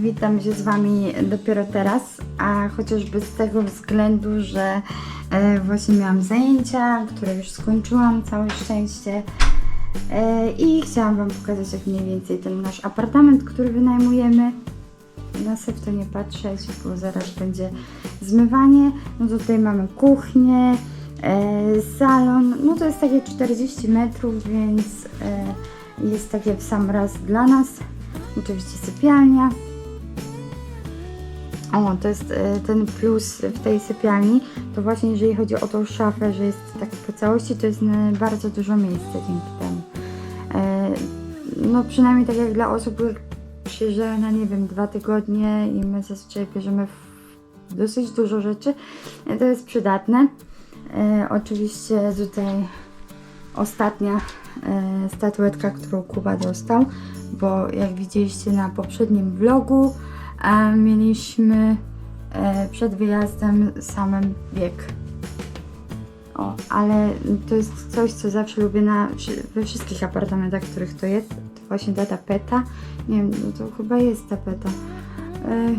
Witam się z Wami dopiero teraz, a chociażby z tego względu, że e, właśnie miałam zajęcia, które już skończyłam, całe szczęście. E, I chciałam Wam pokazać, jak mniej więcej ten nasz apartament, który wynajmujemy. Na to nie patrzeć, bo zaraz będzie zmywanie. No tutaj mamy kuchnię, e, salon. No to jest takie 40 metrów, więc jest takie w sam raz dla nas. Oczywiście sypialnia. O, to jest e, ten plus w tej sypialni, to właśnie jeżeli chodzi o tą szafę, że jest tak po całości, to jest e, bardzo dużo miejsca dzięki temu. E, no przynajmniej tak jak dla osób, które przyjeżdżają na nie wiem, dwa tygodnie i my zazwyczaj bierzemy dosyć dużo rzeczy, to jest przydatne. Oczywiście tutaj ostatnia statuetka, którą Kuba dostał, bo jak widzieliście na poprzednim vlogu, e, mieliśmy e, przed wyjazdem samym bieg. O, ale to jest coś, co zawsze lubię na, we wszystkich apartamentach, w których to jest. To właśnie ta tapeta. Nie wiem, no to chyba jest tapeta. E,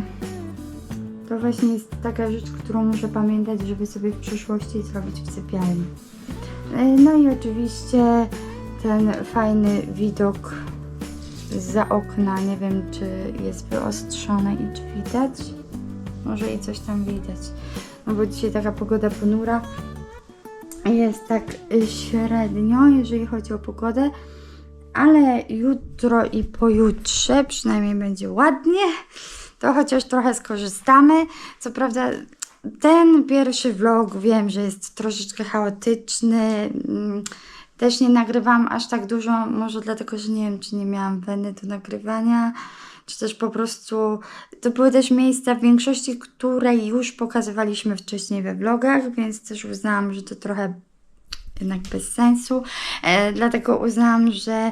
to właśnie jest taka rzecz, którą muszę pamiętać, żeby sobie w przyszłości zrobić w sypialni. E, No i oczywiście ten fajny widok za okna. Nie wiem, czy jest wyostrzone i czy widać. Może i coś tam widać. No bo dzisiaj taka pogoda ponura. Jest tak y, średnio, jeżeli chodzi o pogodę. Ale jutro i pojutrze przynajmniej będzie ładnie. To chociaż trochę skorzystamy. Co prawda ten pierwszy vlog wiem, że jest troszeczkę chaotyczny. Też nie nagrywam aż tak dużo, może dlatego, że nie wiem, czy nie miałam weny do nagrywania, czy też po prostu to były też miejsca w większości, które już pokazywaliśmy wcześniej we vlogach, więc też uznałam, że to trochę jednak bez sensu. E, dlatego uznałam, że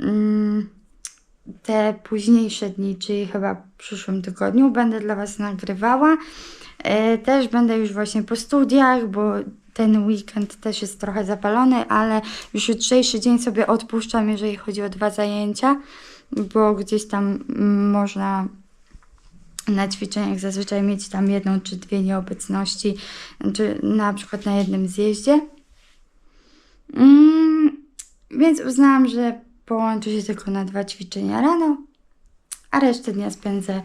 mm, te późniejsze dni, czyli chyba w przyszłym tygodniu, będę dla Was nagrywała. E, Też będę już właśnie po studiach, bo ten weekend też jest trochę zapalony, ale już jutrzejszy dzień sobie odpuszczam, jeżeli chodzi o dwa zajęcia, bo gdzieś tam mm, można na ćwiczeniach zazwyczaj mieć tam jedną czy dwie nieobecności, czy na przykład na jednym zjeździe. Mm, więc uznałam, że połączę się tylko na dwa ćwiczenia rano, a resztę dnia spędzę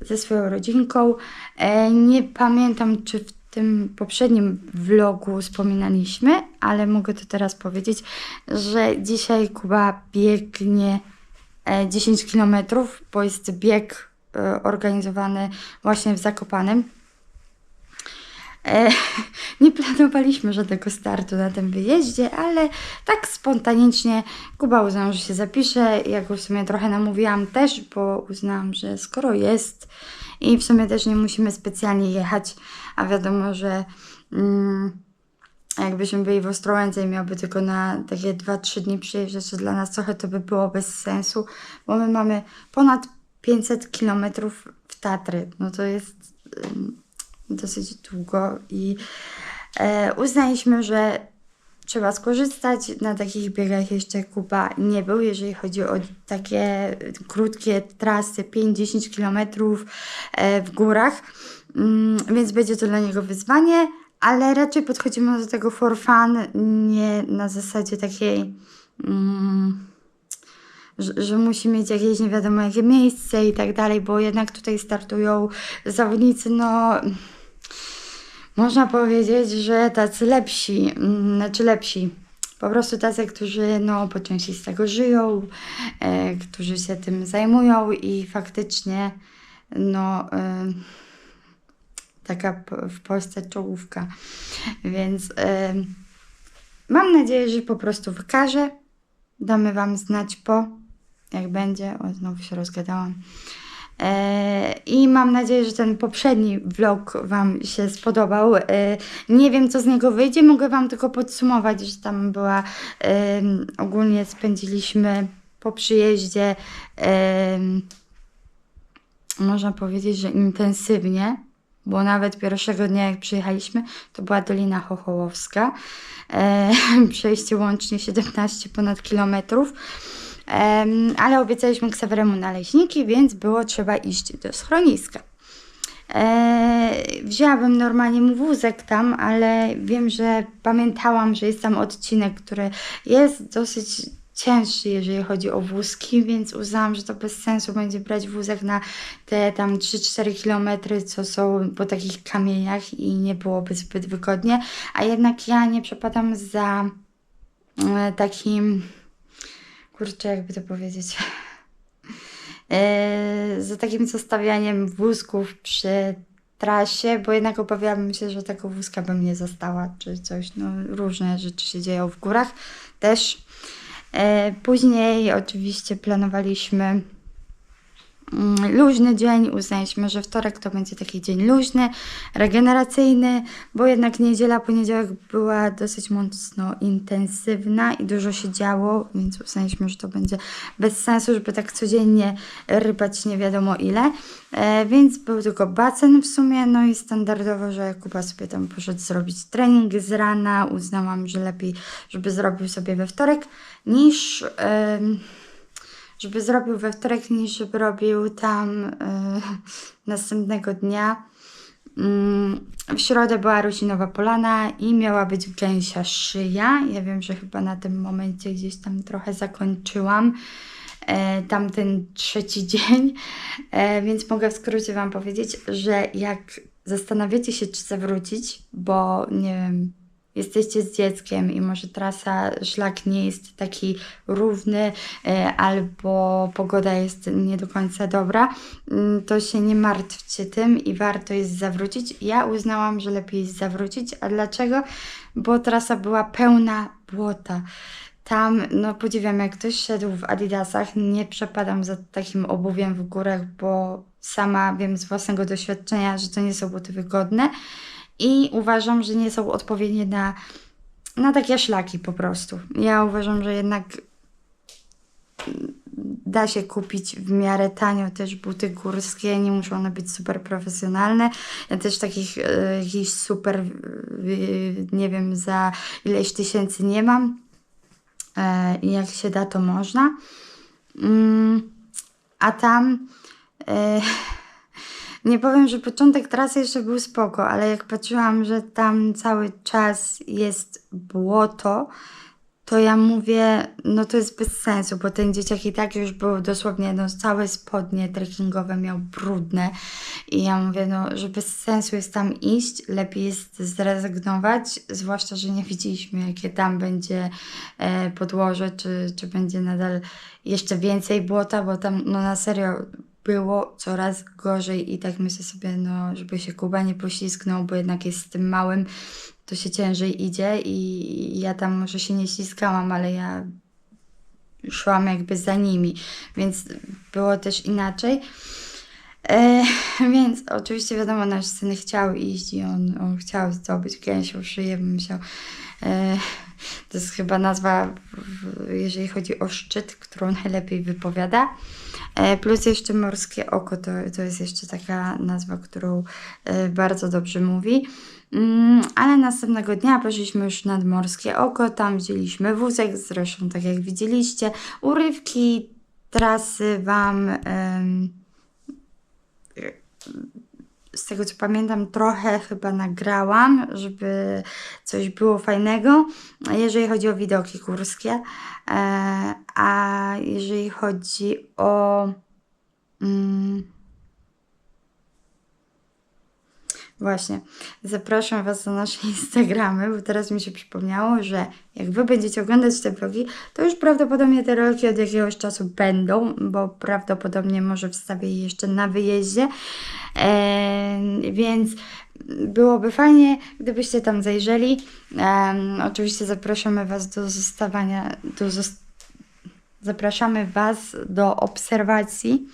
ze swoją rodzinką. E, nie pamiętam, czy w tym poprzednim vlogu wspominaliśmy, ale mogę to teraz powiedzieć, że dzisiaj Kuba biegnie e, 10 km, bo jest bieg e, organizowany właśnie w Zakopanem. E, nie planowaliśmy żadnego startu na tym wyjeździe, ale tak spontanicznie Kuba uznał, że się zapisze. Ja go w sumie trochę namówiłam też, bo uznałam, że skoro jest i w sumie też nie musimy specjalnie jechać, a wiadomo, że mm, jakbyśmy byli w Ostrołęce i miałby tylko na takie 2-3 dni przyjeżdżać, dla nas trochę to by było bez sensu, bo my mamy ponad 500 kilometrów w Tatry. No to jest dosyć długo i e, uznaliśmy, że trzeba skorzystać. Na takich biegach jeszcze Kuba nie był, jeżeli chodzi o takie krótkie trasy 5-10 kilometrów e, w górach, więc będzie to dla niego wyzwanie, ale raczej podchodzimy do tego for fun, nie na zasadzie takiej. Mm, że, że musi mieć jakieś nie wiadomo jakie miejsce i tak dalej, bo jednak tutaj startują zawodnicy, no można powiedzieć, że tacy lepsi, mm, znaczy lepsi, po prostu tacy, którzy no po części z tego żyją, e, którzy się tym zajmują i faktycznie no e, taka w Polsce czołówka, więc e, mam nadzieję, że po prostu wykażę, damy Wam znać po, jak będzie, o znowu się rozgadałam. E, I mam nadzieję, że ten poprzedni vlog Wam się spodobał. E, Nie wiem, co z niego wyjdzie, mogę Wam tylko podsumować, że tam była. Ogólnie spędziliśmy po przyjeździe, można powiedzieć, że intensywnie, bo nawet pierwszego dnia, jak przyjechaliśmy, to była Dolina Chochołowska. E, Przejście łącznie 17 ponad kilometrów. Em, ale obiecaliśmy Ksaweremu naleśniki, więc było trzeba iść do schroniska. E, wzięłabym normalnie mu wózek tam, ale wiem, że pamiętałam, że jest tam odcinek, który jest dosyć cięższy, jeżeli chodzi o wózki, więc uznałam, że to bez sensu będzie brać wózek na te tam 3-4 kilometry, co są po takich kamieniach i nie byłoby zbyt wygodnie, a jednak ja nie przepadam za e, takim, kurczę, jakby to powiedzieć, e, za takim zostawianiem wózków przy trasie, bo jednak obawiałabym się, że tego wózka bym nie została, czy coś, no różne rzeczy się dzieją w górach też. E, Później oczywiście planowaliśmy luźny dzień. Uznaliśmy, że wtorek to będzie taki dzień luźny, regeneracyjny, bo jednak niedziela, poniedziałek była dosyć mocno intensywna i dużo się działo, więc uznaliśmy, że to będzie bez sensu, żeby tak codziennie rybać nie wiadomo ile. E, więc był tylko basen w sumie, no i standardowo, że Kuba sobie tam poszedł zrobić trening z rana. Uznałam, że lepiej, żeby zrobił sobie we wtorek, niż... em, żeby zrobił we wtorek, niż żeby robił tam y, następnego dnia. Mm, W środę była Rusinowa Polana i miała być gęsia szyja. Ja wiem, że chyba na tym momencie gdzieś tam trochę zakończyłam e, tamten trzeci dzień, e, więc mogę w skrócie Wam powiedzieć, że jak zastanawiacie się, czy zawrócić, bo nie wiem, jesteście z dzieckiem i może trasa, szlak nie jest taki równy e, albo pogoda jest nie do końca dobra, mm, to się nie martwcie tym i warto jest zawrócić. Ja uznałam, że lepiej jest zawrócić. A dlaczego? Bo trasa była pełna błota. Tam, no podziwiam, jak ktoś szedł w Adidasach, nie przepadam za takim obuwiem w górach, bo sama wiem z własnego doświadczenia, że to nie są buty wygodne i uważam, że nie są odpowiednie na, na takie szlaki po prostu. Ja uważam, że jednak da się kupić w miarę tanio też buty górskie, nie muszą one być super profesjonalne. Ja też takich e, jakichś super, e, nie wiem, za ileś tysięcy nie mam. E, jak się da, to można. Mm, a tam nie powiem, że początek trasy jeszcze był spoko, ale jak patrzyłam, że tam cały czas jest błoto, to ja mówię, no to jest bez sensu, bo ten dzieciak i tak już był dosłownie, no całe spodnie trekkingowe miał brudne. I ja mówię, no, że bez sensu jest tam iść, lepiej jest zrezygnować, zwłaszcza, że nie widzieliśmy, jakie tam będzie e, podłoże, czy, czy będzie nadal jeszcze więcej błota, bo tam, no na serio, było coraz gorzej i tak myślę sobie, no, żeby się Kuba nie poślizgnął, bo jednak jest z tym małym, to się ciężej idzie i ja tam może się nie ślizgałam, ale ja szłam jakby za nimi, więc było też inaczej. E, więc oczywiście wiadomo, nasz syn chciał iść i on, on chciał zdobyć gęsią szyję, bym myślał, e, to jest chyba nazwa, jeżeli chodzi o szczyt, którą najlepiej wypowiada. E, plus jeszcze morskie oko, to, to jest jeszcze taka nazwa, którą e, bardzo dobrze mówi. Mm, ale następnego dnia poszliśmy już nad morskie oko, tam wzięliśmy wózek, zresztą tak jak widzieliście, urywki trasy Wam z tego co pamiętam, trochę chyba nagrałam, żeby coś było fajnego, jeżeli chodzi o widoki górskie. E, a jeżeli chodzi o. Mm, Właśnie, zapraszam Was na nasze Instagramy, bo teraz mi się przypomniało, że jak Wy będziecie oglądać te vlogi, to już prawdopodobnie te rolki od jakiegoś czasu będą, bo prawdopodobnie może wstawię je jeszcze na wyjeździe. Eee, więc byłoby fajnie, gdybyście tam zajrzeli. Em, oczywiście zapraszamy Was do zostawania, do zos- zapraszamy Was do obserwacji,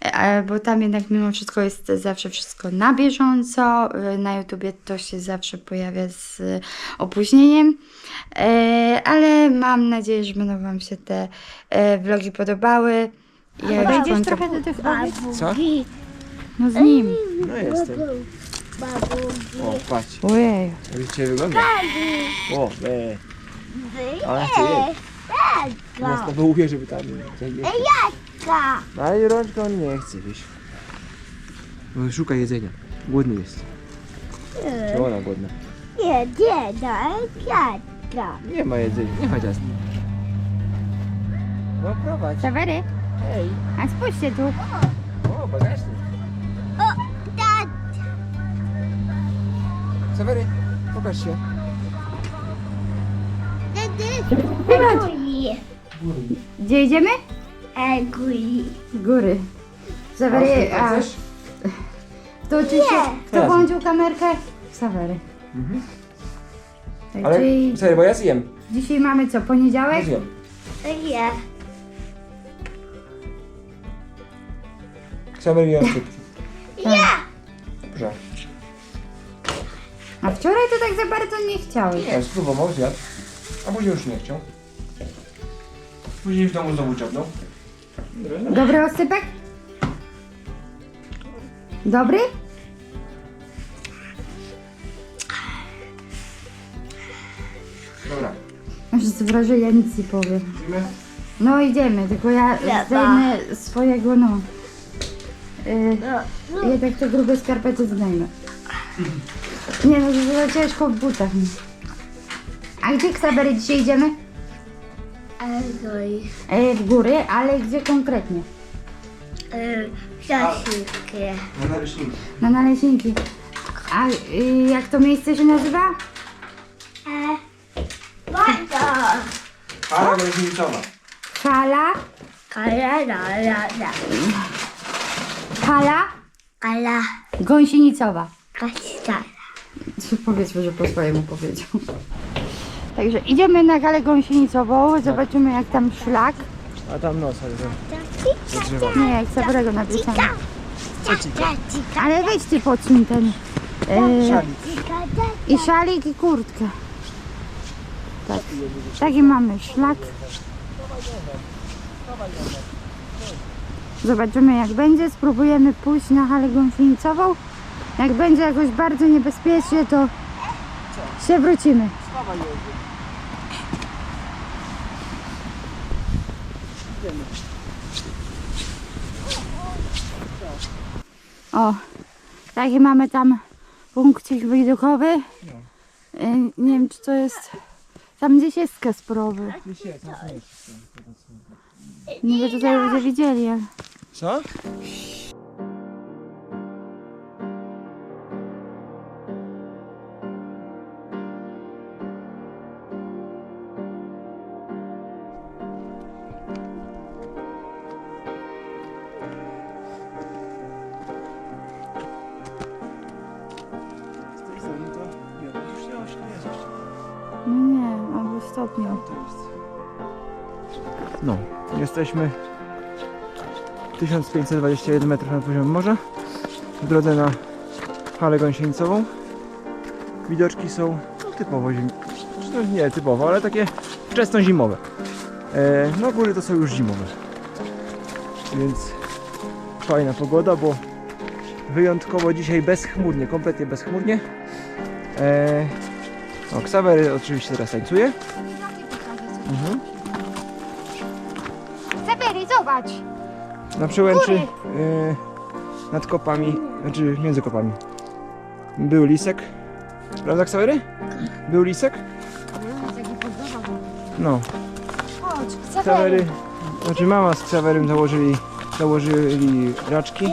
e, bo tam jednak mimo wszystko jest zawsze wszystko na bieżąco. E, Na YouTubie to się zawsze pojawia z opóźnieniem, E, ale mam nadzieję, że będą Wam się te vlogi podobały. Ja już kończę. trochę do tych? Co? No z nim. No jestem. O, patrz. Ojej. Jak dzisiaj wygląda. O, e. Ale ty. Nas nawołuje, żeby tam zajechać. Ka. No ale rączka on nie chce, wiesz. Bo Szuka jedzenia. Głodny jest. Czy ona głodna? Nie, nie, no, dziadka. Nie ma jedzenia, nie ma ciasta. No prowadź. Sawery, Ej. a spójrzcie tu. O, bagażnik. O, tak. Sawery, pokaż się. Egui. Gdzie idziemy? Egui. Góry. Sawery, a chcesz? kto oczywiście, kto włączył kamerkę? Sawery. Mhm. Tak, Ale, czyli bo ja zjem. dzisiaj mamy co, Ja poniedziałek? zjem. Sawery jem szybki. Nie. Dobrze. A wczoraj to tak za bardzo nie chciałeś. Nie, spróbował, zjadł. A później już nie chciał. Później w domu znowu czapnął. Dobry osypek? Dobry? Dobra. Masz wrażenie, ja nic nie powiem. Idziemy? No idziemy, tylko ja zdejmę swojego, no. Yy, No, jednak te grube skarpety zdejmę. Nie no, to za ciężko w butach. A gdzie Ksabery dzisiaj idziemy? Egui. E, w góry, ale gdzie konkretnie? Zasiłkę. Na naleśniki. Na naleśniki. A y, jak to miejsce się nazywa? E. Woda. Para naleśnicowa. Hala? Kala, la, la, la. Hala? Kala. Gąsienicowa. Kasta. Powiedzmy, że po swojemu powiedział. Także idziemy na galę gąsienicową, zobaczymy jak tam szlak. A tam nos, ale to do drzewa. Nie, jak Sabrego napisane. Ale weź ty podsuń ten. E, Szalik. I szalik i kurtkę. Tak. Taki mamy szlak. Zobaczymy jak będzie. Spróbujemy pójść na halę gąsienicową. Jak będzie jakoś bardzo niebezpiecznie, to się wrócimy. O, taki mamy tam punkcik widokowy. Y, Nie wiem, czy to jest. Tam gdzieś jest Kasprowy. Niby tutaj ludzie widzieli. Co? Stopniu. No, jesteśmy 1521 metrów nad poziomem morza w drodze na halę gąsienicową. Widoczki są no, typowo zim... no, nie typowo, ale takie wczesno-zimowe. E, no góry to są już zimowe. Więc fajna pogoda, bo wyjątkowo dzisiaj bezchmurnie, kompletnie bezchmurnie. E, o, Ksawery oczywiście teraz tańcuje. Mhm. Sabery, zobacz! Na przełęczy y, nad kopami, znaczy między kopami. Był lisek. Prawda, Ksawery? Był lisek? No, Chodź, Ksawery, znaczy mama z Ksawerym założyli, założyli raczki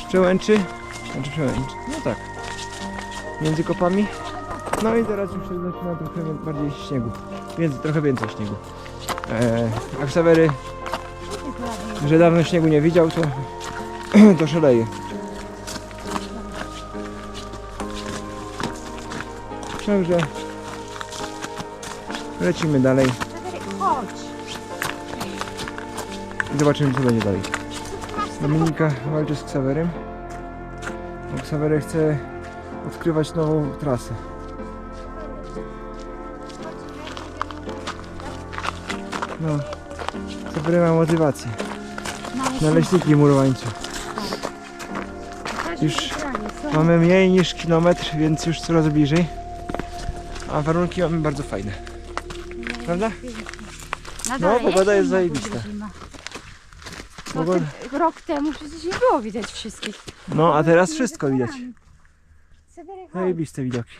z przełęczy. Znaczy przełęczy, no tak. Między kopami. No i teraz już się zaczyna trochę bardziej śniegu. Więc trochę więcej śniegu. E, a Ksawery że dawno śniegu nie widział, to, to szaleje. Także lecimy dalej i zobaczymy co będzie dalej. Dominika walczy z Ksawerem. Ksawery chce odkrywać nową trasę. No, Ksawery ma motywację. Naleśniki murowańcze. Już mamy mniej niż kilometr, więc już coraz bliżej. A warunki mamy bardzo fajne. Prawda? Na No, dole pogoda jest na zajebista. No, Pogoda- rok temu przecież nie było widać wszystkich. No, a teraz wszystko widać. Zajebiste widoki.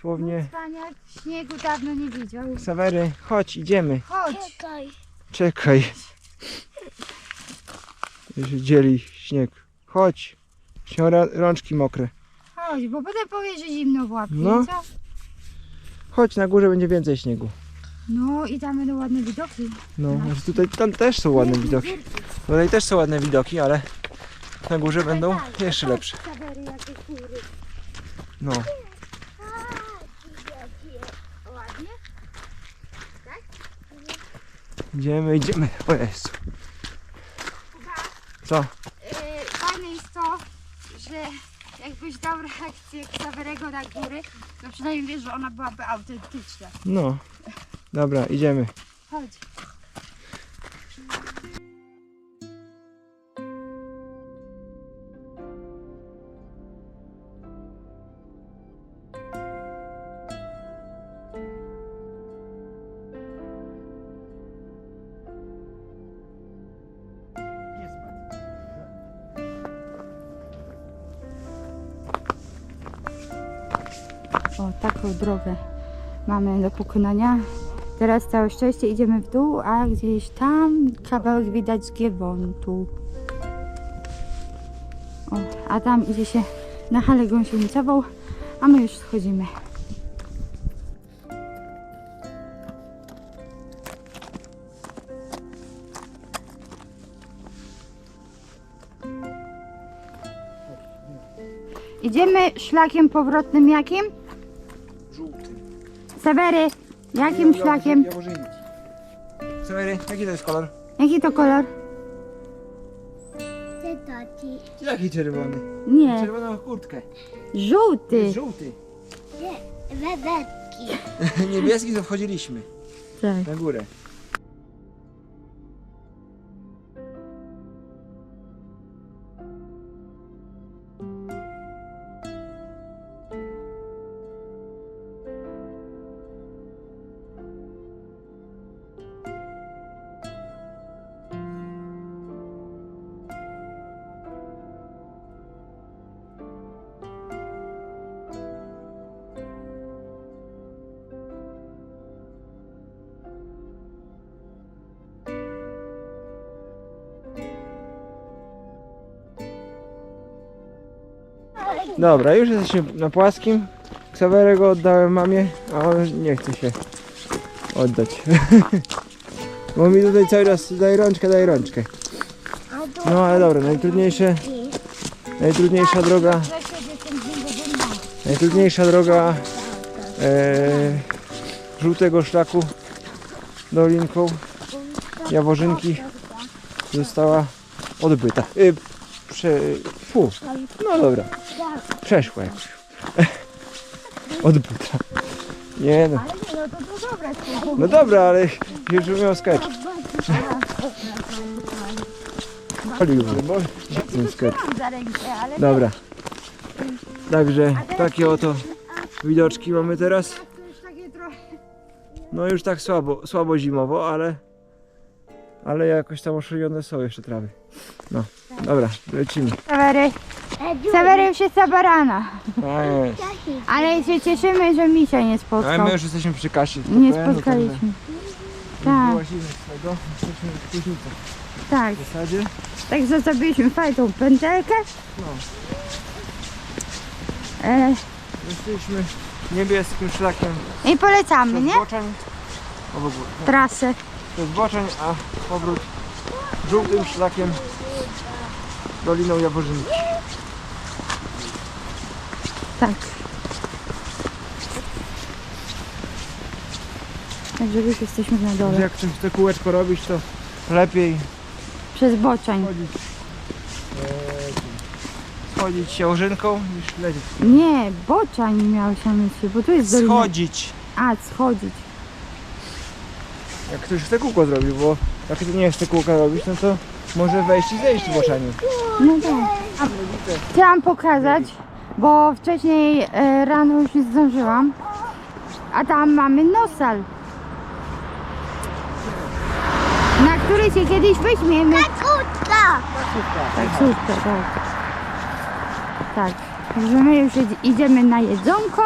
Słownie. Cwaniak śniegu dawno nie widział. Sawery, chodź, idziemy. Chodź. Czekaj. Czekaj. Że dzieli śnieg. Chodź. Się rączki mokre. Chodź, bo potem powie, że zimno w łapie. No. Co? Chodź, na górze będzie więcej śniegu. No i tam będą ładne widoki. No, znaczy tutaj tam też są ładne widoki. Tutaj też są ładne widoki, ale na górze będą jeszcze lepsze. Sawery, jakie. No. Idziemy, idziemy. O Jezu. Co? Yy, fajne jest to, że jakbyś dał reakcję Ksawerego na góry, to przynajmniej wiesz, że ona byłaby autentyczna. No. Dobra, idziemy. Chodź. Drogę mamy do pokonania. Teraz całe szczęście idziemy w dół, a gdzieś tam kawałek widać z Giewontu. O, a tam idzie się na halę gąsienicową, a my już schodzimy. Idziemy szlakiem powrotnym jakim? Sewery, jakim szlakiem? Sawery, jaki to jest kolor? Jaki to kolor? Ty to ci. Jaki czerwony? Nie, Czerwoną kurtkę. żółty. Żółty. Bebetki. Niebieski to wchodziliśmy Tak. na górę. Dobra, już jesteśmy na płaskim. Ksawerego oddałem mamie, a on nie chce się oddać. Bo mi tutaj cały czas daj rączkę, daj rączkę. No ale dobra, najtrudniejsze, najtrudniejsza droga, najtrudniejsza droga e, żółtego szlaku dolinką Jaworzynki została odbyta. Y, prze, fu, no dobra, przeszła jakoś. Odbyta. Nie no. No to, dobre No dobra, ale już miał sketch. Oliwny, bo rękę, ale Dobra. Także takie oto widoczki mamy teraz. No już tak słabo, słabo zimowo, ale ale jakoś tam oszojone są jeszcze trawy. No, dobra, lecimy. Sewery, Sewery już jest barana. A, jest. Ale się cieszymy, że misia nie Ale spotkał. my już jesteśmy przy kasie. Nie spotkaliśmy. Tak, jesteśmy w tak. w zasadzie. Tak zostawiliśmy fajną pętelkę. No. E, Jesteśmy niebieskim szlakiem I polecamy, przez nie? Boczeń. O w ogóle. nie. Trasę. Przez Boczeń, a powrót żółtym szlakiem Doliną Jaworzynki. Tak. Także już jesteśmy na dole. Jak czymś to kółeczko robić, to lepiej Przez boczań. chodzić schodzić Jaworzynką niż lecieć. Nie, boczań miałeś na myśli, bo tu jest dolina. Schodzić! A, schodzić. Jak ktoś chce kółko zrobił, bo jak to nie chce kółka robić, no to może wejść i zejść w Boczeniu. No tak. A chciałam pokazać, bo wcześniej e, rano już nie zdążyłam, A tam mamy nosal. Na który się kiedyś weźmiemy. Krótka! Taksówkę, tak. Tak. Także my już idz- idziemy na jedzonko,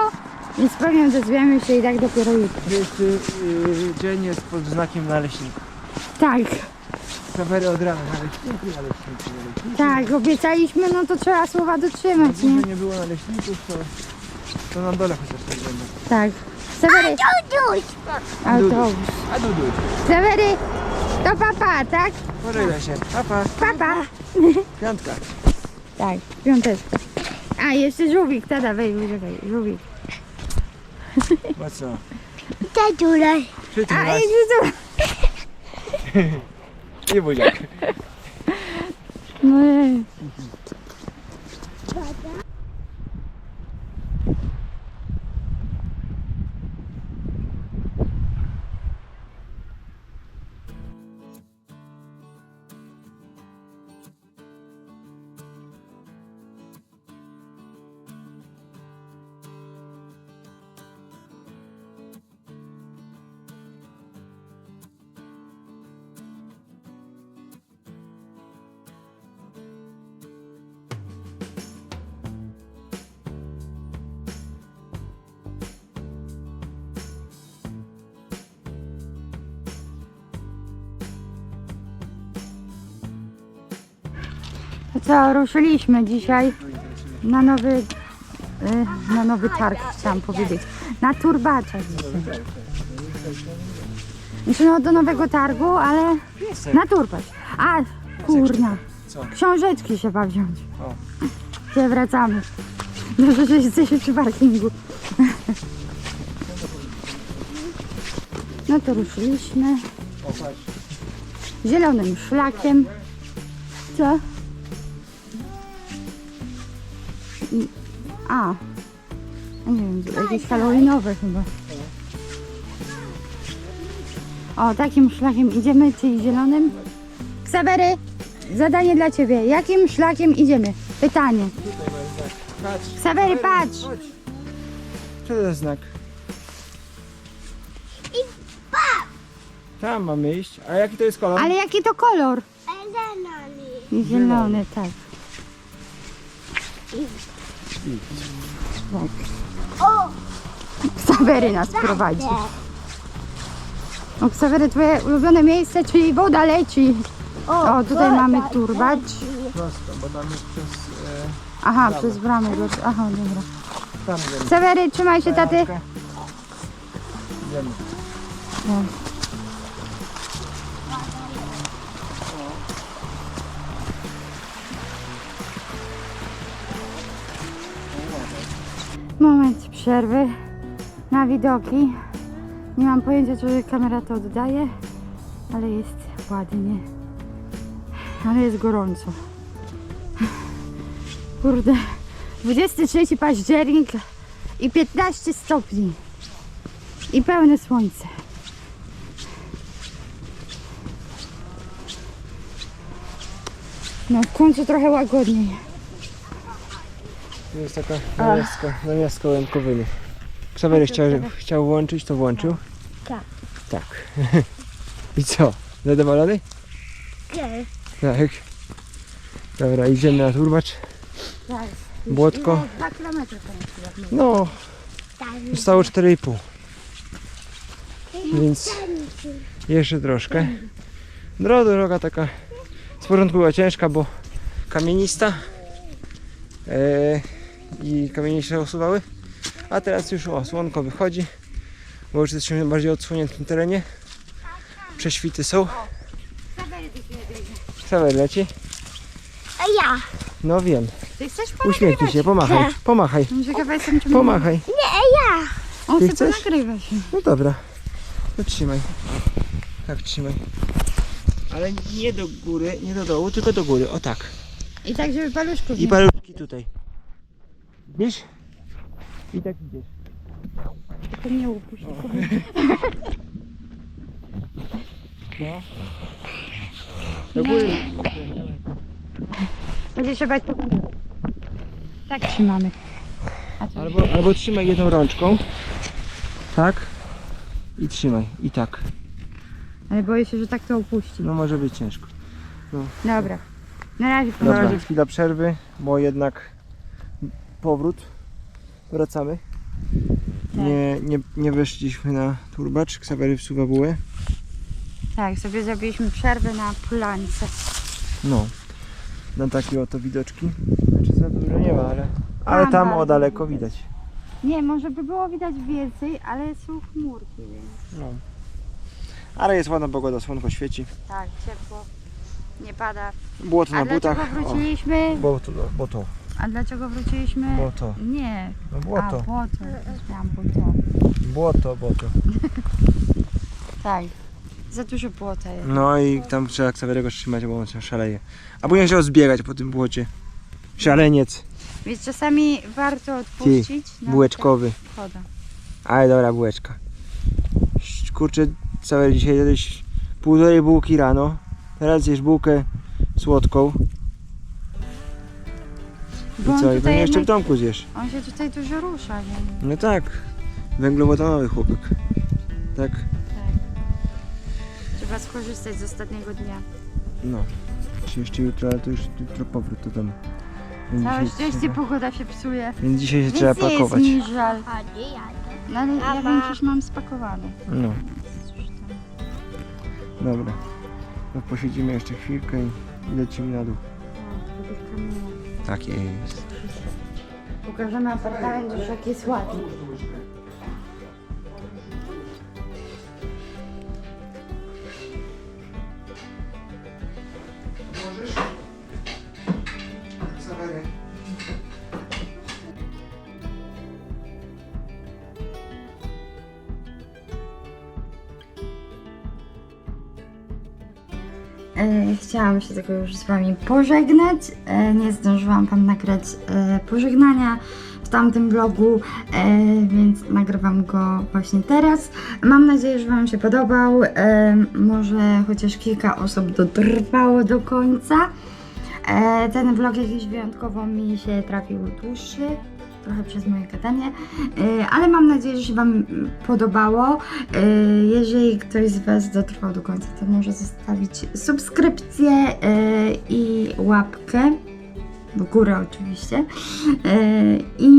więc pewnie dozwiemy się i tak dopiero jutro. Dzisiejszy yy, dzień jest pod znakiem naleśników. Tak, Kamery od rana naleśniki, naleśniki, naleśniki. tak, obiecaliśmy, no to trzeba słowa dotrzymać, nie? Gdyby nie było naleśników, to, to na dole chociaż tak będą. Tak. Sewery, Duduś! autobus. A Dudu, Sewery, to papa, tak? pożegnaj się. Papa, Papa. piątka. Tak, piąteczka. A, jeszcze żółwik, tada, weź, używaj, żółwik. Bo co? Tadulej! A, co? I buziak. No co, ruszyliśmy dzisiaj na nowy, y, na nowy targ, chciałam powiedzieć. Na turbacza dzisiaj. Znaczy no do nowego targu, ale na turbacz. A, kurna. Książeczki trzeba wziąć. Gdzie wracamy. Dobrze, że jesteśmy przy parkingu. No to ruszyliśmy zielonym szlakiem. Co? A. A Nie wiem, jakieś halloweenowe chyba. O, takim szlakiem idziemy, czyli zielonym. Ksawery, zadanie dla Ciebie. Jakim szlakiem idziemy? Pytanie. Patrz. Ksawery, patrz! Chodź. Co to za znak? Tam mamy iść. A jaki to jest kolor? Ale jaki to kolor? Zielony, tak. O! Ksawery nas prowadzi. O, Ksawery, twoje ulubione miejsce, czyli woda leci. O, tutaj mamy turbacz. Prosto, bo tam jest przez... E, Aha, przez bramę. do- Aha, dobra. tam. Ksawery, trzymaj się, taty. Idziemy. No. Przerwy na widoki. Nie mam pojęcia, czy kamera to oddaje, ale jest ładnie. Ale jest gorąco. Kurde, 23 październik i 15 stopni. I pełne słońce. No w końcu trochę łagodniej. To jest taka namiastka, namiastka łędkowyny. Ksawery chciał, chciał włączyć, to włączył. Tak. Tak. I co? Zadowolony? Nie. Tak. Dobra, idziemy na turbacz. Tak. Błotko. 2 km No, Tam zostało 4,5. Więc jeszcze troszkę. Droga, droga taka z początku była ciężka, bo kamienista e, i kamienie się usuwały. A teraz już o, słonko wychodzi, bo już jesteśmy na bardziej odsłoniętym terenie. Prześwity są. Sawer leci. A ja! No wiem. Ty chcesz Uśmiechnij się, pomachaj, pomachaj, Ciekawa jestem, czy pomachaj. Nie, ja! On Ty chce chcesz? nagrywa się. No dobra. To trzymaj. Tak, trzymaj. Ale nie do góry, nie do dołu, tylko do góry. O tak. I tak, żeby paluszków I nie... paluszki tutaj. Widzisz? I tak idziesz. Tylko nie upuść. No. Do góry. Będzie trzeba to... Tak trzymamy. Albo, albo trzymaj jedną rączką. Tak. I trzymaj. I tak. Ale boję się, że tak to opuści. No może być ciężko. Dobra. Na razie Dobra, powodzenia. chwila przerwy, bo jednak powrót. Wracamy. Nie, nie, nie weszliśmy na turbacz, Ksawery wsuwa bułę. Tak, sobie zrobiliśmy przerwę na plance. No. Na takie oto widoczki. Znaczy za dużo nie ma, ale, ale Tam tam o bardzo daleko widać. Nie, może by było widać więcej, ale są chmurki, więc No. Ale jest ładna pogoda, słonko świeci. tak, ciepło. Nie pada. Błoto A na dlaczego butach. wróciliśmy? O, błoto, no, błoto, A dlaczego wróciliśmy? błoto, Nie. no A, błoto, błoto. Miałam błoto. błoto, błoto. Tak. Za dużo błota jest. No i tam trzeba Ksawerego trzymać, bo on się szaleje. A później się rozbiegać po tym błocie. Szaleniec, Więc czasami warto odpuścić. na bułeczkowy. Woda. Ale dobra bułeczka. Kurczę, całe dzisiaj jadłeś półtorej bułki rano. Teraz jesz bułkę słodką. I Bo on co? I tutaj pewnie jeszcze w jednak, domku zjesz. on się tutaj dużo rusza, nie? No tak. Węglowodanowy chłopak. Tak. Tak. Trzeba skorzystać z ostatniego dnia. No. Czy jeszcze jutro, ale to już jutro powrót do domu. Więc Całe dzisiaj szczęście trzeba- pogoda się psuje. Więc dzisiaj się Więc trzeba nie pakować. jest mi żal. A nie jadę. No ale ja Mama. większość mam spakowaną. No, dobra. No posiedzimy jeszcze chwilkę i lecimy na dół. No, do tych kamieni. Tak jest. Pokażemy apartament już jak jest ładny. Chciałam się tylko już z Wami pożegnać. E, Nie zdążyłam Wam nagrać e, pożegnania w tamtym vlogu, e, więc nagrywam go właśnie teraz. Mam nadzieję, że Wam się podobał. Może chociaż kilka osób dotrwało do końca. Ten vlog jakiś wyjątkowo mi się trafił dłuższy. Trochę przez moje gadanie, E, ale mam nadzieję, że się Wam podobało. E, Jeżeli ktoś z Was dotrwał do końca, to może zostawić subskrypcję e, i łapkę w górę oczywiście. I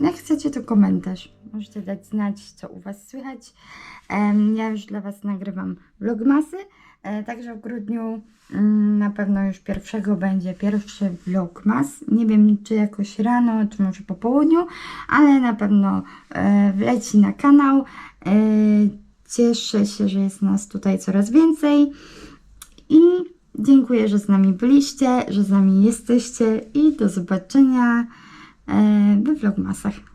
jak chcecie, to komentarz. Możecie dać znać, co u Was słychać. Ja już dla Was nagrywam vlogmasy, także w grudniu mm, na pewno już pierwszego będzie pierwszy vlogmas. Nie wiem, czy jakoś rano, czy może po południu, ale na pewno e, wleci na kanał. E, Cieszę się, że jest nas tutaj coraz więcej i dziękuję, że z nami byliście, że z nami jesteście i do zobaczenia e, we vlogmasach.